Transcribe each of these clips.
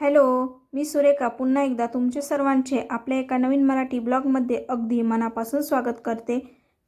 Hello मी सुरेखा. पुन्हा एकदा तुमचे सर्वांचे आपल्या एका नवीन मराठी ब्लॉगमध्ये अगदी मनापासून स्वागत करते.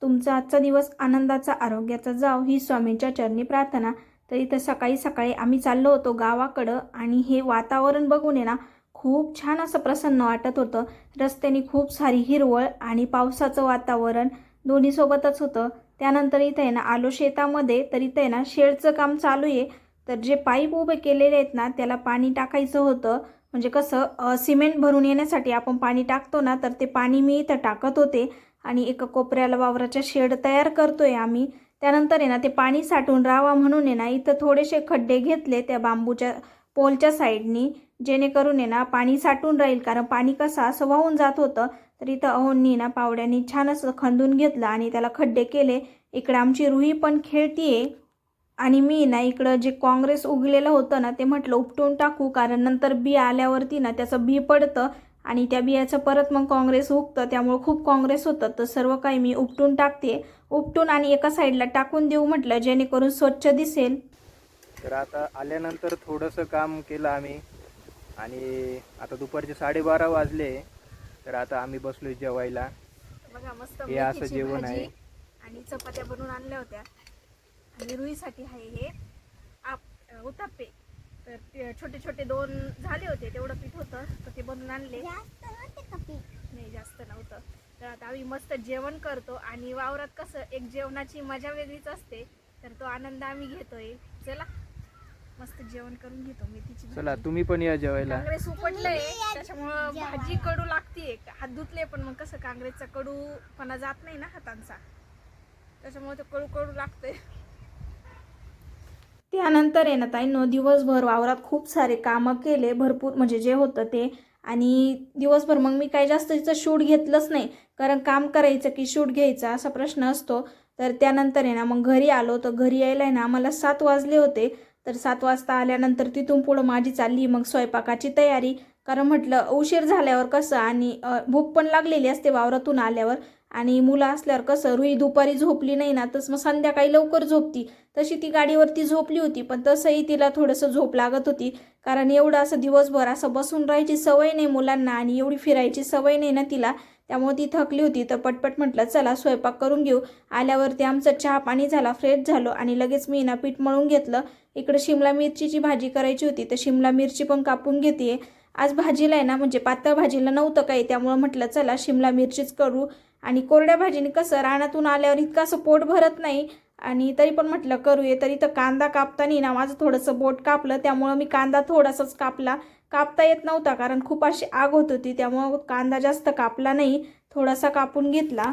तुमचा आजचा दिवस आनंदाचा आरोग्याचा जाव ही स्वामींच्या चरणी प्रार्थना. तर इथं सकाळी सकाळी आम्ही चाललो होतो गावाकडं आणि हे वातावरण बघून आहे ना खूप छान असं प्रसन्न वाटत होतं. रस्त्याने खूप सारी हिरवळ आणि पावसाचं वातावरण दोन्हीसोबतच होतं. त्यानंतर इथं आहे ना आलो शेतामध्ये तर इथं आहे ना शेडचं काम चालू आहे. तर जे पाईप उभे केलेले आहेत ना त्याला पाणी टाकायचं होतं. म्हणजे कसं सिमेंट भरून येण्यासाठी आपण पाणी टाकतो ना तर ते पाणी मी इथं टाकत होते. आणि एका कोपऱ्याला वावराच्या शेड तयार करतो आहे आम्ही. त्यानंतर आहे ना ते पाणी साठून राहावा म्हणून आहे ना इथं थोडेसे खड्डे घेतले त्या बांबूच्या पोलच्या साईडनी. जेणेकरून आहे ना पाणी साठून राहील. कारण पाणी कसं असं वाहून जात होतं. तर इथं अहोंनी ना पावड्यांनी छान असं खंदून घेतलं आणि त्याला खड्डे केले. इकडं आमची रुही पण खेळतीये. आणि मी ना इकडं जे काँग्रेस उगलेलं होतं ना ते म्हटलं उपटून टाकू कारण नंतर बी आल्यावरती ना त्याचं बी पडतं आणि त्या बियाचं परत मग काँग्रेस उगतं त्यामुळं खूप काँग्रेस होतं. तर सर्व काही मी उपटून टाकते. उपटून आणि एका साईडला टाकून देऊ म्हटलं जेणेकरून स्वच्छ दिसेल. तर आता आल्यानंतर थोडंसं काम केलं आम्ही. आणि आता दुपारचे साडेबारा वाजले. तर आता आम्ही बसलोय जेवायला. बघा मस्त हे असं जेवण आहे. आणि चपात्या बनवून आणल्या होत्या. आणि रुईसाठी आहे हे. आप उतापे तर ते छोटे छोटे दोन झाले होते तेवढं पीठ होतं तर ते बनवून आणले. नाही जास्त नव्हतं. तर आता आम्ही मस्त जेवण करतो आणि वावरात कसं एक जेवणाची मजा वेगळीच असते. तर तो आनंद आम्ही घेतोय. चला मस्त जेवण करून घेतो मेथीची. चला तुम्ही पण या जेवायला. काँग्रेस उपटलंय त्याच्यामुळं भाजी कडू लागतीये. हात धुतले पण मग कसं काँग्रेसचा कडूपणा जात नाही ना हातांचा. त्याच्यामुळे ते कडू कडू लागतंय. त्यानंतर आहे ना ताईनं दिवसभर वावरात खूप सारे कामं केले भरपूर म्हणजे जे होतं ते. आणि दिवसभर मग मी काही जास्त तिचं शूट घेतलंच नाही कारण काम करायचं की शूट घ्यायचा असा प्रश्न असतो. तर त्यानंतर आहे ना मग घरी आलो तर घरी यायला आहे ना आम्हाला सात वाजले होते. तर सात वाजता आल्यानंतर तिथून पुढं माझी चालली मग स्वयंपाकाची तयारी. कारण म्हटलं उशीर झाल्यावर कसं आणि भूक पण लागलेली असते वावरातून आल्यावर. आणि मुलं असल्यावर कसं रुई दुपारी झोपली नाही ना तसं मग संध्याकाळी लवकर झोपती. तशी ती गाडीवरती झोपली होती पण तसंही तिला थोडंसं झोप लागत होती. कारण एवढं असं दिवसभर असं बसून राहायची सवय नाही मुलांना आणि एवढी फिरायची सवय नाही ना तिला. त्यामुळे ती थकली होती तर पटपट म्हटलं चला स्वयंपाक करून घेऊ. आल्यावरती आमचं चहा पाणी झाला फ्रेश झालो आणि लगेच मी ना पीठ मळून घेतलं. इकडं शिमला मिरचीची भाजी करायची होती तर शिमला मिरची पण कापून घेते आज भाजीला आहे ना म्हणजे पातळ भाजीला नव्हतं काही त्यामुळं म्हटलं चला शिमला मिरचीच करू. आणि कोरड्या भाजीने कसं रानातून आल्यावर इतकं असं पोट भरत नाही. आणि तरी पण म्हटलं करूये. तरी तर कांदा कापताना ना माझं थोडंसं बोट कापलं त्यामुळं मी कांदा थोडासाच कापला. कापता येत नव्हता कारण खूप अशी आग होत होती त्यामुळं कांदा जास्त कापला नाही थोडासा कापून घेतला.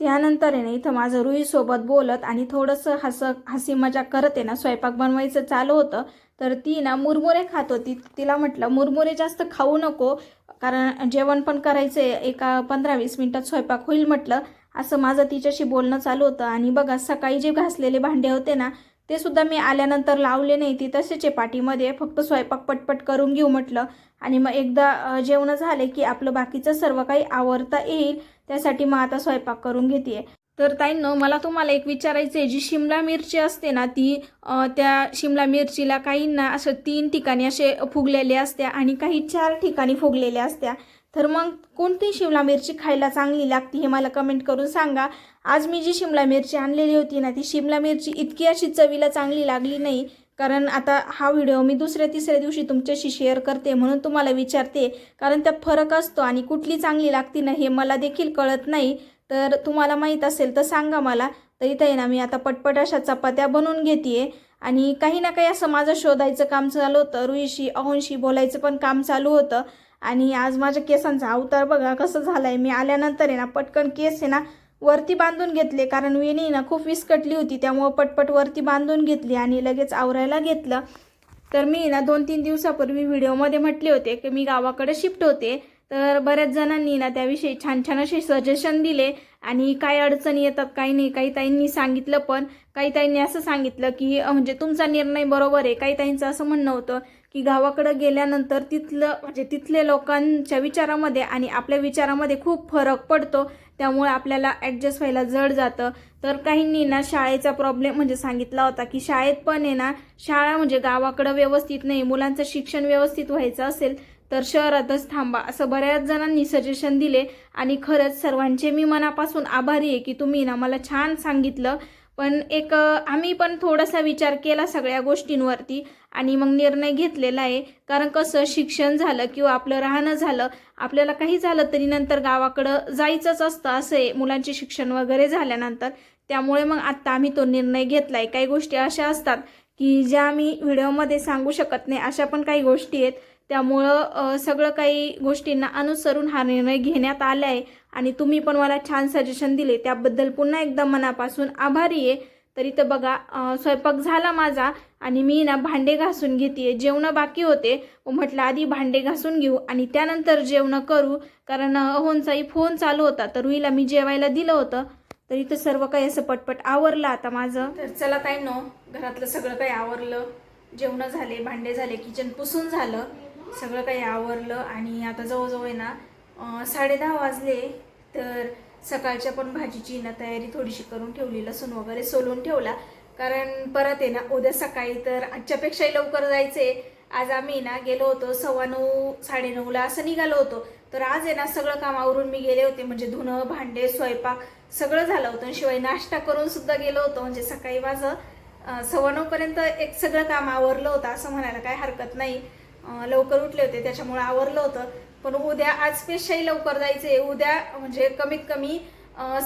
त्यानंतर आहे ना इथं माझं रुईसोबत बोलत आणि थोडंसं हस हसी मजाक करत आहे ना स्वयंपाक बनवायचं चालू होतं. तर ती ना मुरमुरे खात होती. तिला म्हटलं मुरमुरे जास्त खाऊ नको कारण जेवण पण करायचं आहे एका पंधरा वीस मिनटात स्वयंपाक होईल म्हटलं. असं माझं तिच्याशी बोलणं चालू होतं. आणि बघा सकाळी जे घासलेले भांडे होते ना ते सुद्धा मी आल्यानंतर लावले नाही. ती तसेच आहे पाठीमध्ये फक्त स्वयंपाक पटपट करून घेऊ म्हटलं. आणि मग एकदा जेवणं झाले की आपलं बाकीचं सर्व काही आवरता येईल. त्यासाठी मग आता स्वयंपाक करून घेते तर ताईंनो मला तुम्हाला एक विचारायचं आहे जी शिमला मिरची असते ना ती त्या शिमला मिरचीला काहींना असं तीन ठिकाणी असे फुगलेले असत्या आणि काही चार ठिकाणी फुगलेल्या असत्या. तर मग कोणती शिमला मिरची खायला चांगली लागते हे मला कमेंट करून सांगा. आज मी जी शिमला मिरची आणलेली होती ना ती शिमला मिरची इतकी अशी चवीला चांगली लागली नाही. कारण आता हा व्हिडिओ मी दुसऱ्या तिसऱ्या दिवशी तुमच्याशी शेअर करते म्हणून तुम्हाला विचारते. कारण त्यात फरक असतो आणि कुठली चांगली लागती ना हे मला देखील कळत नाही. तर तुम्हाला माहीत असेल तर सांगा मला. तर इथं आहे ना मी आता पटपट अशा चपात्या बनवून घेते आणि काही ना काही असं माझं शोधायचं काम चालू होतं. रुईशी अहोंशी बोलायचं पण काम चालू होतं. आणि आज माझ्या केसांचा अवतार बघा कसं झालं आहे मी आल्यानंतर आहे ना पटकन केस आहे ना वरती बांधून घेतले कारण वेणी ना खूप विस्कटली होती त्यामुळं पटपट वरती बांधून घेतली आणि लगेच आवरायला घेतलं. तर मी ना दोन तीन दिवसापूर्वी व्हिडिओमध्ये म्हटले होते की मी गावाकडे शिफ्ट होते. तर बऱ्याच जणांनी ना त्याविषयी छान छान असे सजेशन दिले आणि काय अडचणी येतात काही नाही काही ताईंनी सांगितलं पण काही ताईंनी असं सांगितलं की म्हणजे तुमचा निर्णय बरोबर आहे काही ताईंचं असं म्हणणं होतं. की गावाकडं गेल्यानंतर तिथलं म्हणजे तिथले लोकांच्या विचारामध्ये आणि आपल्या विचारामध्ये खूप फरक पडतो. त्यामुळे आपल्याला ॲडजस्ट व्हायला जड जातं. तर काहींनी ना शाळेचा प्रॉब्लेम म्हणजे सांगितला होता की शाळेत पण आहे ना शाळा म्हणजे गावाकडं व्यवस्थित नाही मुलांचं शिक्षण व्यवस्थित व्हायचं असेल तर शहरातच थांबा असं बऱ्याच जणांनी सजेशन दिले. आणि खरंच सर्वांचे मी मनापासून आभारी आहे की तुम्ही ना मला छान सांगितलं. पण एक आम्ही पण थोडासा विचार केला सगळ्या गोष्टींवरती आणि मग निर्णय घेतलेला आहे. कारण कसं शिक्षण झालं किंवा आपलं राहणं झालं आपल्याला काही झालं तरी नंतर गावाकडं जायचंच असतं असं आहे. मुलांचे शिक्षण वगैरे झाल्यानंतर त्यामुळे मग आत्ता आम्ही तो निर्णय घेतला आहे काही गोष्टी अशा असतात की ज्या आम्ही व्हिडिओमध्ये सांगू शकत नाही. अशा पण काही गोष्टी आहेत. त्यामुळं सगळं काही गोष्टींना अनुसरून हा निर्णय घेण्यात आला आहे आणि तुम्ही पण मला छान सजेशन दिले. त्याबद्दल पुन्हा एकदा मनापासून आभारी आहे. तर इथं बघा स्वयंपाक झाला माझा आणि मी ना भांडे घासून घेते जेवणं बाकी होते. म्हटलं आधी भांडे घासून घेऊ आणि त्यानंतर जेवणं करू. कारण अहोंचाही फोन चालू होता. तर रुईला मी जेवायला दिलं होतं. तर इथं सर्व काही असं पटपट आवरलं आता माझं. तर चला काय नो घरातलं सगळं काही आवरलं. जेवणं झाले भांडे झाले किचन पुसून झालं. सगळं काही आवरलं आणि आता जवळजवळ आहे ना साडे साडेदहा वाजले. तर सकाळच्या पण भाजीची ना तयारी थोडीशी करून ठेवली लसूण वगैरे सोलून ठेवला. कारण परत आहे ना उद्या सकाळी तर आजच्यापेक्षाही लवकर जायचे. आज आम्ही ना गेलो होतो सव्वा नऊ साडेनऊला असं निघालो होतो. तर आज आहे ना सगळं काम आवरून मी गेले होते. म्हणजे धुणं भांडे स्वयंपाक सगळं झालं होतं. शिवाय नाश्ता करून सुद्धा गेलो होतो. म्हणजे सकाळी माझं सव्वा नऊपर्यंत एक सगळं काम आवरलं होतं. असं म्हणायला काय हरकत नाही. लवकर उठले होते. त्याच्यामुळे आवरलं होतं. पण उद्या आज स्पेशली लवकर आहे उद्या म्हणजे कमीत कमी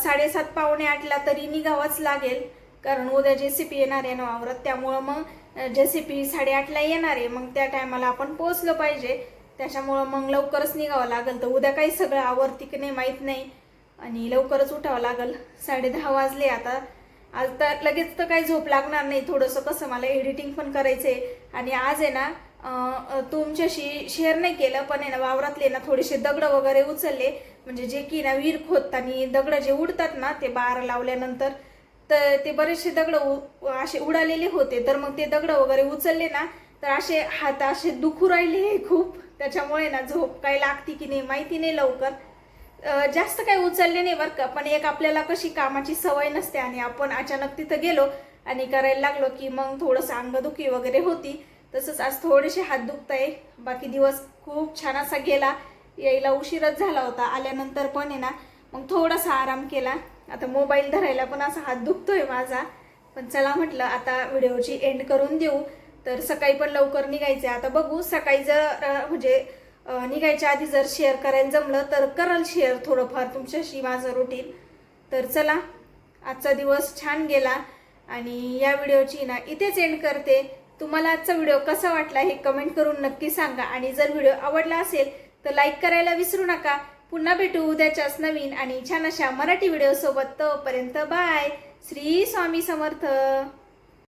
साडेसात पावणे आठला तरी निघावंच लागेल. कारण उद्या जे सी पी येणार आहे ना त्यामुळं मग जे सी पी साडेआठला येणार आहे. मग त्या टायमाला आपण पोहोचलं पाहिजे. त्याच्यामुळं मग लवकरच निघावं लागेल. तर उद्या काही सगळं आवर्ती की नाही माहीत नाही. आणि लवकरच उठावं लागेल. साडे दहा वाजले आता. आज तर लगेच तर काही झोप लागणार नाही. थोडंसं कसं मला एडिटिंग पण करायचं आहे आणि आज आहे ना तुमच्याशी शेअर नाही केलं पण आहे ना वावरातले ना थोडेसे दगड वगैरे उचलले. म्हणजे जे की ना विहीर खोदताना दगड जे उडतात ना ते बार लावल्यानंतर तर ते बरेचसे दगड असे उडालेले होते. तर मग ते दगड वगैरे उचलले ना तर असे हात असे दुखू राहिले खूप. त्याच्यामुळे ना झोप काय लागती की नाही माहिती नाही लवकर. जास्त काही उचलले नाही बरं का पण एक आपल्याला कशी कामाची सवय नसते आणि आपण अचानक तिथं गेलो आणि करायला लागलो की मग थोडंसं अंगदुखी वगैरे होती. तसंच आज थोडेसे हात दुखत आहे बाकी दिवस खूप छान असा गेला. यायला उशीरच झाला होता. आल्यानंतर पण आहे ना मग थोडासा आराम केला. आता मोबाईल धरायला पण असा हात दुखतोय माझा. पण चला म्हटलं आता व्हिडिओची एंड करून देऊ. तर सकाळी पण लवकर निघायचं. आता बघू सकाळी जर म्हणजे निघायच्या आधी जर शेअर करायला जमलं तर कराल शेअर थोडंफार तुमच्याशी माझं रुटीन तर चला आजचा दिवस छान गेला. आणि या व्हिडिओची ना इथेच एंड करते. तुम्हाला आजचा व्हिडिओ कसा वाटला हे कमेंट करून नक्की सांगा. आणि जर व्हिडिओ आवडला असेल तर लाईक करायला विसरू नका. पुन्हा भेटू उद्याच्याच नवीन आणि छान अशा मराठी व्हिडिओसोबत तोपर्यंत बाय श्री स्वामी समर्थ.